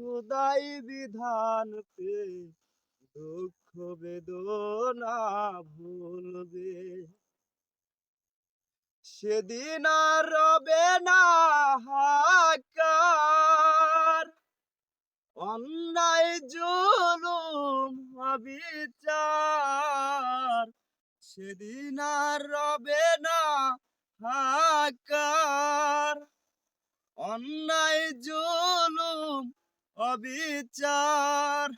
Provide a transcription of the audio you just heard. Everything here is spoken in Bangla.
খুদাই বিধান পে দুঃখ বেদনা ভুলবে। সেদিন আর রবে না হাকার অন্যায় জুলুম বিচার সেদিন আর রবে না হাকার অন্যায় জুলুম অবিচার।